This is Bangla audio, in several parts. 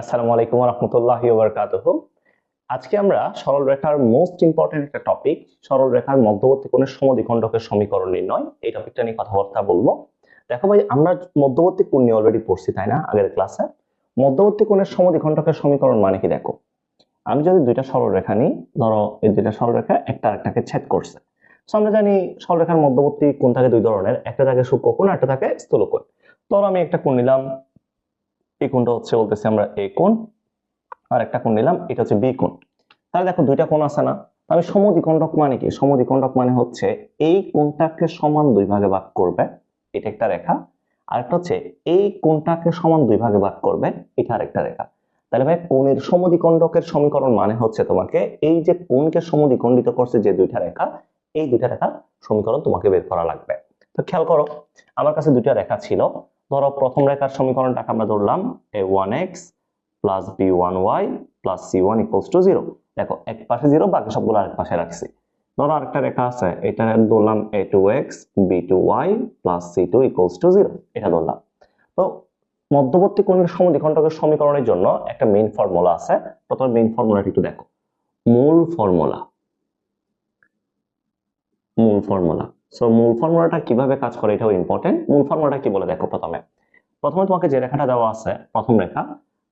আসসালামু আলাইকুম রহমতুল্লাহ বারকাতুহ আজকে আমরা সরল রেখার মোস্ট ইম্পর্টেন্ট একটা টপিক সরল রেখার মধ্যবর্তী কোণের সমদ্বিখণ্ডকের সমীকরণ নির্ণয়। এই টপিকটা নিয়ে কথাবার্তা বলব। দেখো ভাই, আমরা মধ্যবর্তী কোণ নিয়ে অলরেডি পড়ছি, তাই না, আগের ক্লাসে মধ্যবর্তী কোণের সমদ্বিখণ্ডকের সমীকরণ মানে কি দেখো? আমি যদি দুইটা সরল রেখা নিই, ধরো এই দুইটা সরল রেখা একটা আরেকটাকে ছেদ করছে। তো আমরা জানি সরলরেখার মধ্যবর্তী কোণ থাকে দুই ধরনের, একটা থাকে সূক্ষ্মকোণ একটা থাকে স্থূলকোণ ধরো আমি একটা কোণ নিলাম এই কোণটা হচ্ছে বলতেছি আমরা এ কোণ আর একটা কোণ নিলাম, এটা হচ্ছে বি কোণ। তাহলে দেখো দুইটা কোণ আছে না? আমি সমদ্বিখণ্ডক মানে কি? সমদ্বিখণ্ডক মানে হচ্ছে এই কোণটাকে সমান দুই ভাগে ভাগ করবে, এটা একটা রেখা। আর একটা হচ্ছে এই কোণটাকে সমান দুই ভাগে ভাগ করবে, এটা আরেকটা রেখা। তাহলে ভাই, কোণের সমদ্বিখণ্ডকের সমীকরণ মানে হচ্ছে তোমাকে এই যে কোণকে সমদ্বিখণ্ডিত করছে যে দুইটা রেখা, এই দুইটা রেখার সমীকরণ তোমাকে বের করা লাগবে। তো খেয়াল করো, আমার কাছে দুইটা রেখা ছিল ধরো প্রথম রেখার সমীকরণটাকে আমরা ধরলাম a one x plus b one y plus c one equals to zero দেখো, এক পাশে জিরো বাকি সবগুলো আরেক পাশে রাখছি। ধরো আরেকটা রেখা আছে, এটা ধরলাম a two x b two y plus c two equals to zero এটা ধরলাম। তো মধ্যবর্তী কোণের সমদ্বিখণ্ডকের সমীকরণের জন্য একটা মেইন ফর্মুলা আছে। প্রথমে মেইন ফর্মুলাটি একটু দেখো। মূল ফর্মুলা মূল ফর্মুলা সো মূল ফর্মুলাটা কীভাবে কাজ করে এটাও ইম্পর্টেন্ট মূল ফর্মুলাটা কি বলে দেখো প্রথমে। প্রথমে তোমাকে যে রেখাটা দেওয়া আছে, প্রথম রেখা,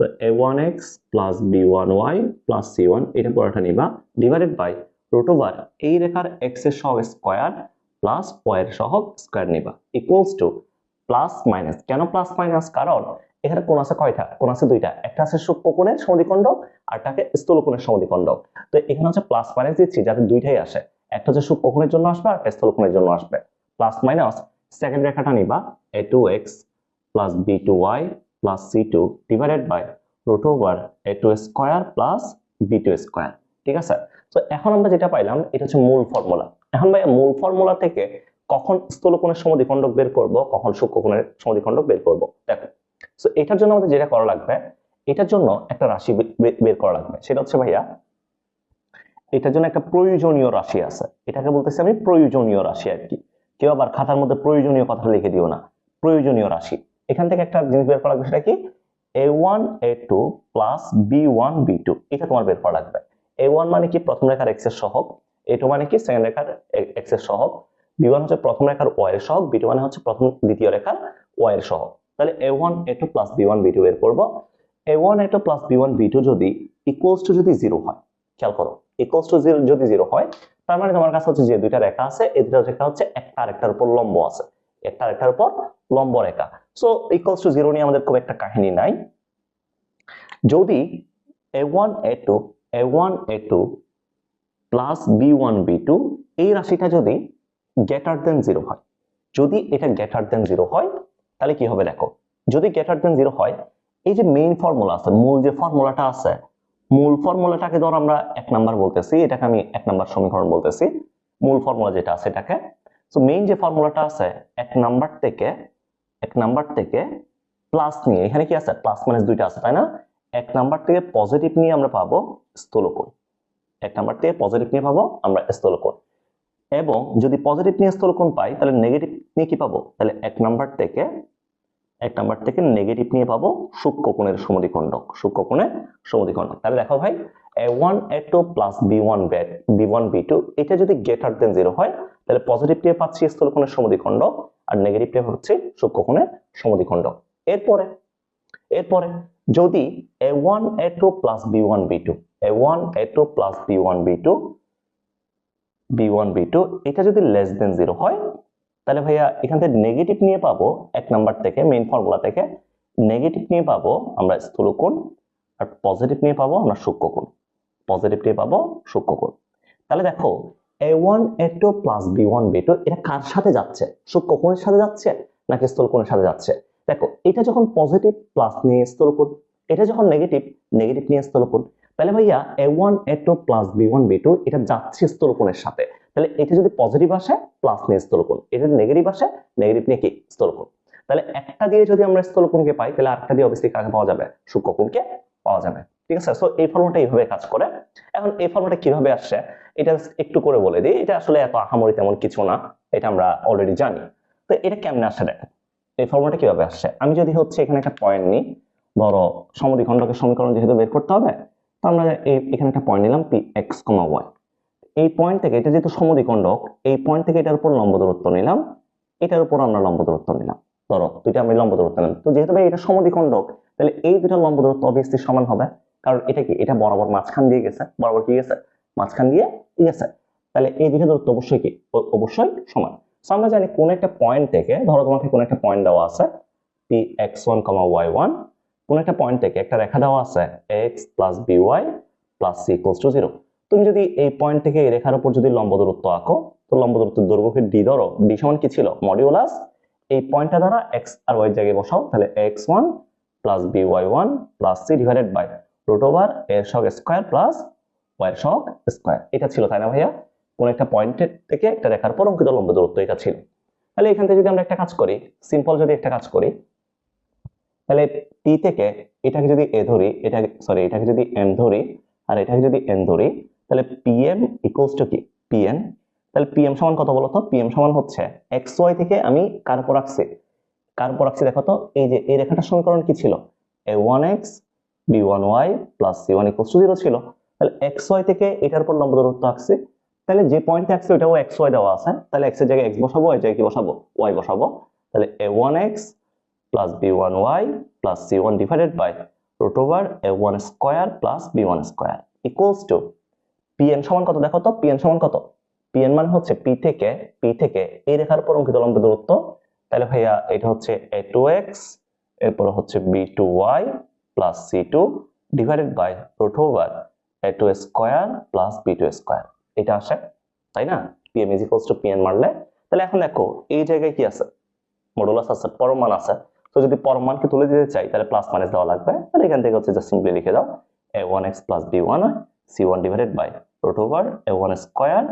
তো a one x plus b one y plus c one এটা পুরোটা নিবা। ডিভাইডেড বাই রুট ওভার এই রেখার এক্সের সহগ স্কোয়ার প্লাস ওয়াই এর সহগ স্কোয়ার নিবা। ইকুয়ালস টু প্লাস মাইনাস কেন প্লাস মাইনাস কারণ এখানে কোন আছে কয়টা? কোন আছে দুইটা। একটা আছে সূক্ষ্মকোণের সমদ্বিখণ্ডক আর টাকে স্থূলকোণের সমদ্বিখণ্ডক। তো এখানে হচ্ছে প্লাস মাইনাস দিচ্ছি, যাতে দুইটাই আসে। একটা হচ্ছে সূক্ষ্মকোণের জন্য আসবে আর একটা স্থূলকোণের জন্য আসবে। প্লাস মাইনাস সেকেন্ড রেখাটা নিবা a two x plus b two y plus c two divided by root over a two square plus b two square ঠিক আছে? তো এখন আমরা যেটা পাইলাম, এটা হচ্ছে মূল ফর্মুলা এখন ভাই মূল ফর্মুলা থেকে কখন স্থূলকোণের সমদ্বিখণ্ডক বের করব, কখন সূক্ষ্মকোণের সমদ্বিখণ্ডক বের করব? দেখো তো এটার জন্য আমাদের যেটা করা লাগবে, এটার জন্য একটা রাশি বের করা লাগবে। সেটা হচ্ছে ভাইয়া এটার জন্য একটা প্রয়োজনীয় রাশি আছে। এটাকে বলতেছি আমি প্রয়োজনীয় রাশি আর কি। কেউ আবার খাতার মধ্যে প্রয়োজনীয় কথা লিখে দিও না। প্রয়োজনীয় রাশি। এখান থেকে একটা জিনিস বের করা লাগবে সেটা কি? A one a two plus b one b two এটা তোমার বের করা লাগবে। এ ওয়ান মানে কি? প্রথম রেখার এক্সের সহগ। এ টু মানে কি? সেকেন্ড রেখার এক্সের সহগ। বি ওয়ান হচ্ছে প্রথম রেখার ওয়াই এর সহগ। বি টু মানে হচ্ছে প্রথম দ্বিতীয় রেখার ওয়াই এর সহগ। তাহলে a one a two plus b one b two বের করব। A one a two plus b one b two যদি ইকুয়ালস টু যদি জিরো হয়, খেয়াল করো। ইকুয়ালস টু যদি হয়, তার মানে তোমার কাছে হচ্ছে যে দুইটা রেখা আছে, এই রেখা হচ্ছে একটা আরেকটার উপর লম্ব আছে। একটা আরেকটার উপর লম্ব রেখা। সো ইকুয়ালস টু নিয়ে আমাদের খুব একটা কাহিনী নাই। যদি a one a two a one a two plus b one b two এই রাশিটা যদি গ্রেটার দেন জিরো হয়, যদি এটা গ্রেটার দেন জিরো হয়, তাহলে কি হবে দেখো? যদি গ্রেটার দেন জিরো হয়, এই যে মেইন ফর্মুলা আছে, মূল যে ফর্মুলাটা আছে মূল ফর্মুলাটাকে ধর আমরা এক নাম্বার বলতেছি, এটাকে আমি এক নাম্বার সমীকরণ বলতেছি। মূল ফর্মুলা যেটা আছে এটাকে। তো মেইন যে ফর্মুলাটা আছে, এক নাম্বার থেকে, এক নাম্বার থেকে প্লাস নিয়ে, এখানে কি আছে? প্লাস মাইনাস দুইটা আছে, তাই না? এক নাম্বার থেকে পজিটিভ নিয়ে আমরা পাবো স্থূলকোণ। এক নাম্বার থেকে পজিটিভ নিয়ে পাবো আমরা স্থূলকোণ। এবং যদি পজিটিভ নিয়ে স্থূলকোণ পাই, তাহলে নেগেটিভ নিয়ে কি পাবো? তাহলে এক নাম্বার থেকে এক নাম্বার থেকে নেগেটিভ নিয়ে পাবো সূক্ষ্মকোণের সমদ্বিখণ্ডক সূক্ষ্মকোণের সমদ্বিখণ্ডক তাহলে দেখো ভাই a one a two plus b one bat b one b two এটা যদি গ্রেটার দেন জিরো হয়, তাহলে পজিটিভ নিয়ে পাচ্ছি স্থূলকোণের সমদ্বিখণ্ডক আর নেগেটিভ নিয়ে হচ্ছে সূক্ষ্মকোণের সমদ্বিখণ্ডক এরপরে এরপরে যদি a one a two plus b one b two a one a two plus b one b two b one b two এটা যদি লেস দেন জিরো হয় তাহলে ভাইয়া, এখান থেকে নেগেটিভ নিয়ে পাবো এক নাম্বার থেকে মেইন ফর্মুলা থেকে। নেগেটিভ নিয়ে পাবো আমরা স্থূলকোণ আর পজিটিভ নিয়ে পাবো আমরা সূক্ষ্মকোণ পজিটিভ নিয়ে পাবো সূক্ষ্মকোণ তাহলে দেখো a one a two plus b one b two এটা কার সাথে যাচ্ছে? সূক্ষ্মকোণের সাথে যাচ্ছে নাকি স্থূলকোণের সাথে যাচ্ছে? দেখো, এটা যখন পজিটিভ প্লাস নিয়ে স্থূলকোণ এটা যখন নেগেটিভ নেগেটিভ নিয়ে স্থূলকোণ, তাহলে ভাইয়া a one a two plus b one b two এটা যাচ্ছে স্থূলকোণের সাথে। তাহলে এটা যদি পজিটিভ আসে প্লাস নিয়ে স্থূলকোণ। এটা যদি নেগেটিভ আসে নেগেটিভ নিয়ে কি? স্থূলকোণ। তাহলে একটা দিয়ে যদি আমরা স্থূলকোণকে পাই, তাহলে আরেকটা দিয়ে অবশ্যই কাকে পাওয়া যাবে? সূক্ষ্মকোণকে পাওয়া যাবে। ঠিক আছে? সো এই ফর্মুলাটা এইভাবে কাজ করে। এখন এই ফর্মুলাটা কীভাবে আসছে? এটা একটু করে বলে দিই। এটা আসলে এত আহামরি তেমন কিছু না। এটা আমরা অলরেডি জানি। তো এটা কেমনে আসে দেখেন? এই ফর্মুলাটা কীভাবে আসছে? আমি যদি হচ্ছে এখানে একটা পয়েন্ট নিই ধরো সমদ্বিখণ্ডকের সমীকরণ যেহেতু বের করতে হবে, তো আমরা এই- এখানে একটা পয়েন্ট নিলাম পি এক্স কমা ওয়াই এই পয়েন্ট থেকে, এটা যেহেতু সমদ্বিখণ্ডক এই পয়েন্ট থেকে এটার উপর লম্ব দূরত্ব নিলাম, এটার উপর আমরা লম্ব দূরত্ব নিলাম। ধরো দুইটা আমি লম্ব দূরত্ব নিলাম। তো যেহেতু ভাই এটা সমদ্বিখণ্ডক তাহলে এই দুটা লম্ব দূরত্ব অবভিয়াসলি সমান হবে। কারণ এটা কি? এটা বরাবর মাঝখান দিয়ে গেছে। বরাবর কি গেছে? মাঝখান দিয়ে গেছে। তাহলে এই দুটো দূরত্ব অবশ্যই কি? অবশ্যই সমান। সো আমরা জানি কোন একটা পয়েন্ট থেকে, ধরো তোমাকে কোন একটা পয়েন্ট দেওয়া আছে P x one comma y one কোন একটা পয়েন্ট থেকে একটা রেখা দেওয়া আছে x plus b y plus c to zero তুমি যদি এই পয়েন্ট থেকে এই রেখার উপর যদি লম্ব দূরত্ব আঁকো, তো লম্ব দূরত্বের দৈর্ঘ্যকে ডি ধরো ডি সমান কি ছিল? মডিউলাস এই পয়েন্টটা দ্বারা এক্স আর ওয়াই জায়গায় বসাও, তাহলে x one plus b y one plus c divided by root over এর সহগ স্কোয়ার প্লাস ওয়াই সহগ স্কোয়ার এটা ছিল, তাই না ভাইয়া? কোন একটা পয়েন্টের থেকে একটা রেখার পর অঙ্কিত লম্ব দূরত্ব, এটা ছিল। তাহলে এখান থেকে যদি আমরা একটা কাজ করি সিম্পল যদি একটা কাজ করি তাহলে পি থেকে এটাকে যদি এ ধরি এটা সরি এটাকে যদি এম ধরি আর এটাকে যদি এন ধরি, তাহলে পিএম ইকুয়ালস টু কি? পিএন তাহলে পিএম সমান কত বলতো? পিএম সমান হচ্ছে এক্স ওয়াই থেকে আমি কার উপর রাখছি কার উপর রাখছি দেখো তো, এই যে এই রেখাটার সমীকরণ কি ছিল? A one x b one y plus c one equals to zero ছিল। তাহলে এক্স ওয়াই থেকে এটার উপর লম্ব দূরত্ব আঁকছি। তাহলে যে পয়েন্টে আঁকছি ওটাও এক্স ওয়াই দেওয়া আছে। তাহলে এক্সের জায়গায় এক্স বসাবো, এই জায়গায় কি বসাবো? ওয়াই বসাবো। তাহলে a one x c one divided by root over a one square plus b one square equals to PN সমান কত? দেখো তো পিএন সমান কত? পিএন মানে হচ্ছে পি থেকে পি থেকে এই রেখার উপর অঙ্কিত লম্ব দূরত্ব। তাহলে ভাইয়া, এটা হচ্ছে এ এরপর হচ্ছে b two y plus c two divided by root over a two square plus b two square এটা আসে, তাই না? PM is equals to PN মারলে তাহলে এখন দেখো, এই জায়গায় কি আছে? মডুলাস আছে পরমান আছে। তো যদি পরমানকে তুলে দিতে চাই, তাহলে প্লাস মাইনাস দেওয়া লাগবে। তাহলে এখান থেকে হচ্ছে জাস্ট সিম্পলি লিখে দাও a one x plus b one c one divided by root over a one square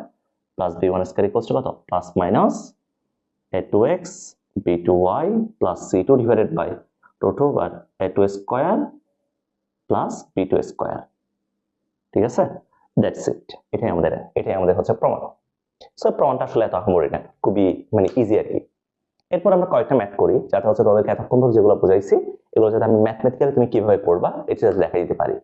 plus b one square equals to কত? Plus minus a two x b two y plus c two divided by root over a two square plus b two square ঠিক আছে? দ্যাটস ইট এটাই আমাদের এটাই আমাদের হচ্ছে প্রমাণ। সো প্রমাণটা আসলে এত আহমরি না। খুবই মানে ইজি আর কি। এরপর আমরা কয়েকটা ম্যাথ করি, যাতে হচ্ছে তোমাদেরকে এতক্ষণ ধরে যেগুলো বুঝাইছি, এগুলো যাতে আমি ম্যাথমেটিক্যালি তুমি কীভাবে করবা এটা যাতে দেখা দিতে পারি।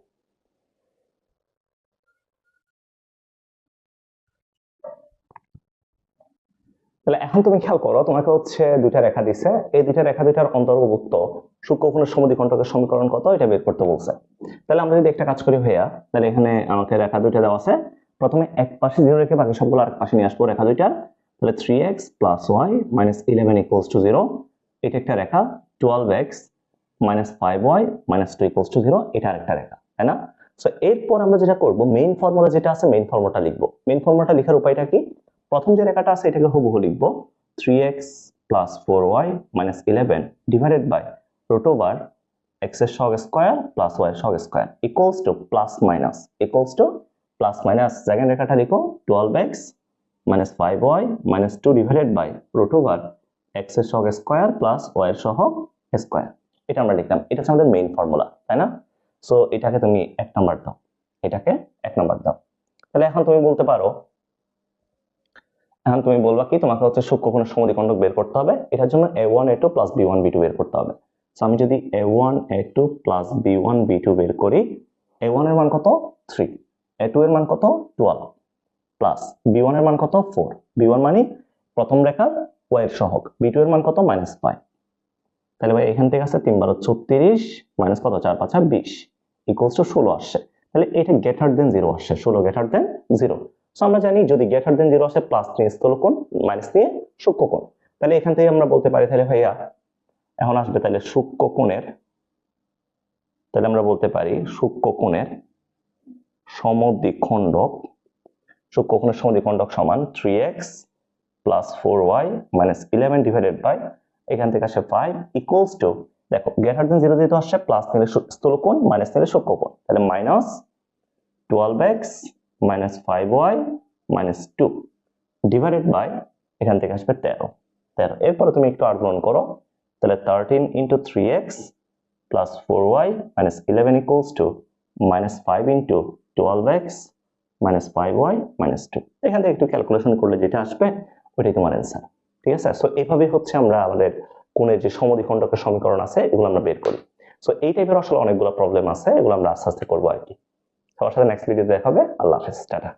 তাহলে এখন তুমি খেয়াল করো, তোমাকে হচ্ছে দুইটা রেখা দিছে। এই দুইটা রেখা দুইটার অন্তর্ভুক্ত সূক্ষ্মকোণের সমদ্বিখণ্ডকের সমীকরণ কত, এটা বের করতে বলছে। তাহলে আমরা যদি একটা কাজ করি, ভাইয়া, তাহলে এখানে আমাকে রেখা দুইটা দেওয়া আছে। প্রথমে এক পাশে জিরো রেখে বাকি সবগুলো আরেক পাশে নিয়ে আসব, রেখা দুইটার। তাহলে three x plus y minus eleven equals to zero এটা একটা রেখা। Twelve x minus five y minus two equals to zero এটা আরেকটা রেখা, তাই না? সো এরপর আমরা যেটা করব মেইন ফর্মুলা যেটা আছে মেইন ফর্মুলাটা লিখব। মেইন ফর্মুলাটা লেখার উপায়টা কি? প্রথম যে রেখাটা আছে, এটাকে হুবহু লিখব। Three x plus four y minus eleven divided by root over এক্সের সহগ স্কোয়ার প্লাস ওয়াই সহগ square equals to plus minus equals to plus minus second রেখাটা লিখো twelve x minus five y minus two divided by root over এক্সের সহগ স্কোয়ার প্লাস ওয়াই এর সহগ স্কোয়ার এটা আমরা লিখলাম। এটা হচ্ছে আমাদের মেইন ফর্মুলা তাই না? সো এটাকে তুমি এক নাম্বার দাও। এটাকে এক নাম্বার দাও। তাহলে এখন তুমি বলতে পারো, এখন তুমি বলবা কি, তোমাকে হচ্ছে সূক্ষ্মকোণের সমদ্বিখণ্ডক বের করতে হবে। এটার জন্য a one a two plus b one b two বের করতে হবে। সো আমি যদি a one a two plus b one b two বের করি এ ওয়ানের মান কত? থ্রি এ টু এর মান কত? টুয়েলভ প্লাস বি ওয়ানের মান কত? ফোর বি ওয়ান মানে প্রথম রেখার ওয়াই এর সহগ। বি টু এর মান কত? মাইনাস ফাইভ তাহলে ভাই এখান থেকে আসছে তিন বারো ছত্রিশ মাইনাস কত? চার পাঁচা বিশ। ইকুয়ালস টু ষোলো আসছে। তাহলে এটা গেটার দেন জিরো আসছে। ষোলো গেটার দেন জিরো সো আমরা জানি যদি গেটার দেন জিরো আসে প্লাস নিয়ে স্থলকোণ মাইনাস নিয়ে সূক্ষ্মকোণ তাহলে এখান থেকে আমরা বলতে পারি, তাহলে ভাইয়া, এখন আসবে তাহলে সূক্ষ্মকোণের তাহলে আমরা বলতে পারি সূক্ষ্মকোণের সমদ্বিখণ্ডক সূক্ষ্মকোণের সমদ্বিখণ্ডক সমান three x plus four y minus eleven divided by এখান থেকে আসে ফাইভ ইকুয়ালস টু দেখো গ্রেটার দেন জিরো যেহেতু আসছে প্লাস নিলে স্থূলকোণ মাইনাস নিলে সূক্ষ্মকোণ। তাহলে minus twelve x minus five y minus two divided by এখান থেকে আসবে তেরো। তেরো, এরপরে তুমি একটু আর করো। তাহলে thirteen into three x plus four y minus eleven equals to minus five into twelve x minus five y minus two এখান থেকে একটু ক্যালকুলেশন করলে যেটা আসবে, ওইটাই তোমার অ্যান্সার ঠিক আছে? সো এভাবে হচ্ছে আমরা আমাদের কোণের যে সমদ্বিখণ্ডকের সমীকরণ আছে, এগুলো আমরা বের করি। সো এই টাইপের আসলে অনেকগুলো প্রবলেম আছে, এগুলো আমরা আস্তে আস্তে করব আর কি। সবার সাথে নেক্সট ভিডিও দেখা হবে। আল্লাহ হাফেজ, টাটা।